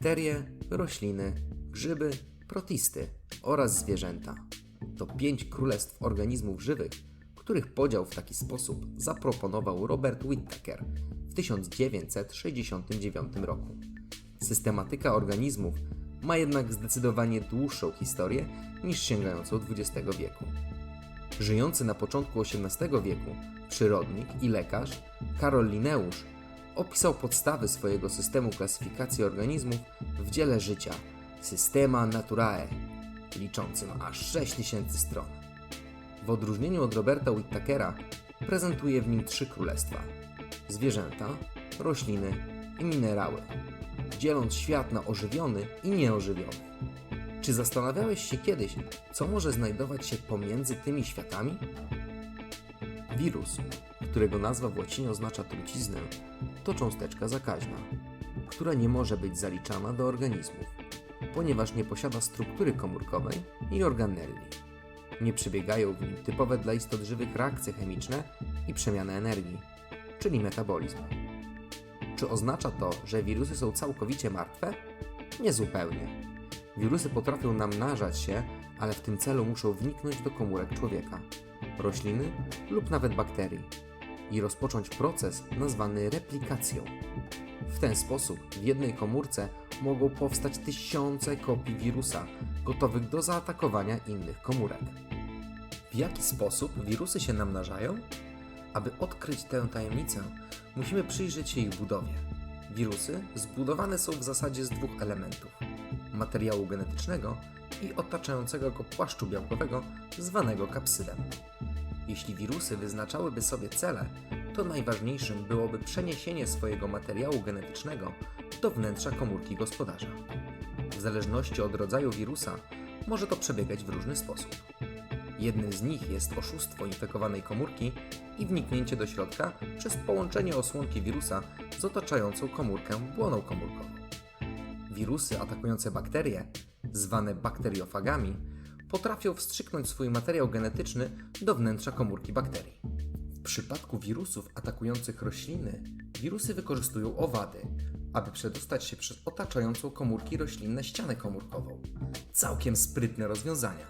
bakterie, rośliny, grzyby, protisty oraz zwierzęta. To pięć królestw organizmów żywych, których podział w taki sposób zaproponował Robert Whittaker w 1969 roku. Systematyka organizmów ma jednak zdecydowanie dłuższą historię niż sięgającą XX wieku. Żyjący na początku XVIII wieku przyrodnik i lekarz Karol Linneusz opisał podstawy swojego systemu klasyfikacji organizmów w dziele życia Systema Naturae, liczącym aż 6000 stron. W odróżnieniu od Roberta Whittakera prezentuje w nim trzy królestwa: zwierzęta, rośliny i minerały, dzieląc świat na ożywiony i nieożywiony. Czy zastanawiałeś się kiedyś, co może znajdować się pomiędzy tymi światami? Wirus, którego nazwa w łacinie oznacza truciznę, to cząsteczka zakaźna, która nie może być zaliczana do organizmów, ponieważ nie posiada struktury komórkowej i organelli. Nie przebiegają w nim typowe dla istot żywych reakcje chemiczne i przemiana energii, czyli metabolizm. Czy oznacza to, że wirusy są całkowicie martwe? Niezupełnie. Wirusy potrafią namnażać się, ale w tym celu muszą wniknąć do komórek człowieka, rośliny lub nawet bakterii i rozpocząć proces nazwany replikacją. W ten sposób w jednej komórce mogą powstać tysiące kopii wirusa, gotowych do zaatakowania innych komórek. W jaki sposób wirusy się namnażają? Aby odkryć tę tajemnicę, musimy przyjrzeć się ich budowie. Wirusy zbudowane są w zasadzie z dwóch elementów: materiału genetycznego i otaczającego go płaszczu białkowego, zwanego kapsydem. Jeśli wirusy wyznaczałyby sobie cele, to najważniejszym byłoby przeniesienie swojego materiału genetycznego do wnętrza komórki gospodarza. W zależności od rodzaju wirusa może to przebiegać w różny sposób. Jednym z nich jest oszustwo infekowanej komórki i wniknięcie do środka przez połączenie osłonki wirusa z otaczającą komórkę błoną komórkową. Wirusy atakujące bakterie, zwane bakteriofagami, potrafią wstrzyknąć swój materiał genetyczny do wnętrza komórki bakterii. W przypadku wirusów atakujących rośliny, wirusy wykorzystują owady, aby przedostać się przez otaczającą komórki roślinne ścianę komórkową. Całkiem sprytne rozwiązania.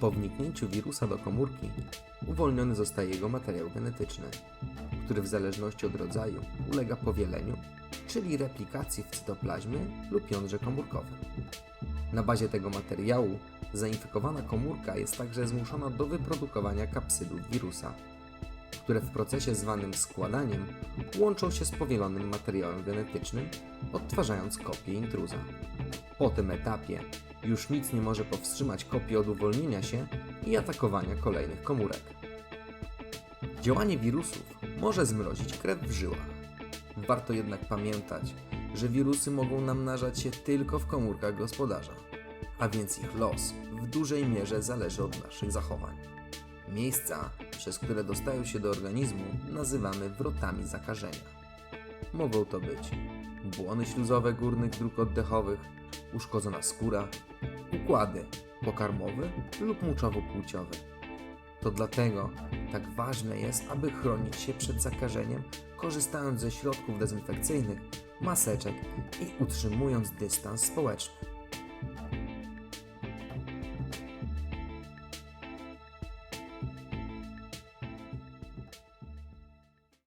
Po wniknięciu wirusa do komórki, uwolniony zostaje jego materiał genetyczny, który w zależności od rodzaju ulega powieleniu, czyli replikacji w cytoplazmie lub jądrze komórkowym. Na bazie tego materiału zainfekowana komórka jest także zmuszona do wyprodukowania kapsydów wirusa, które w procesie zwanym składaniem łączą się z powielonym materiałem genetycznym, odtwarzając kopię intruza. Po tym etapie już nic nie może powstrzymać kopii od uwolnienia się i atakowania kolejnych komórek. Działanie wirusów może zmrozić krew w żyłach. Warto jednak pamiętać, że wirusy mogą namnażać się tylko w komórkach gospodarza, a więc ich los w dużej mierze zależy od naszych zachowań. Miejsca, przez które dostają się do organizmu, nazywamy wrotami zakażenia. Mogą to być błony śluzowe górnych dróg oddechowych, uszkodzona skóra, układy pokarmowy lub muczowo-płciowy. To dlatego tak ważne jest, aby chronić się przed zakażeniem, korzystając ze środków dezynfekcyjnych, maseczek i utrzymując dystans społeczny.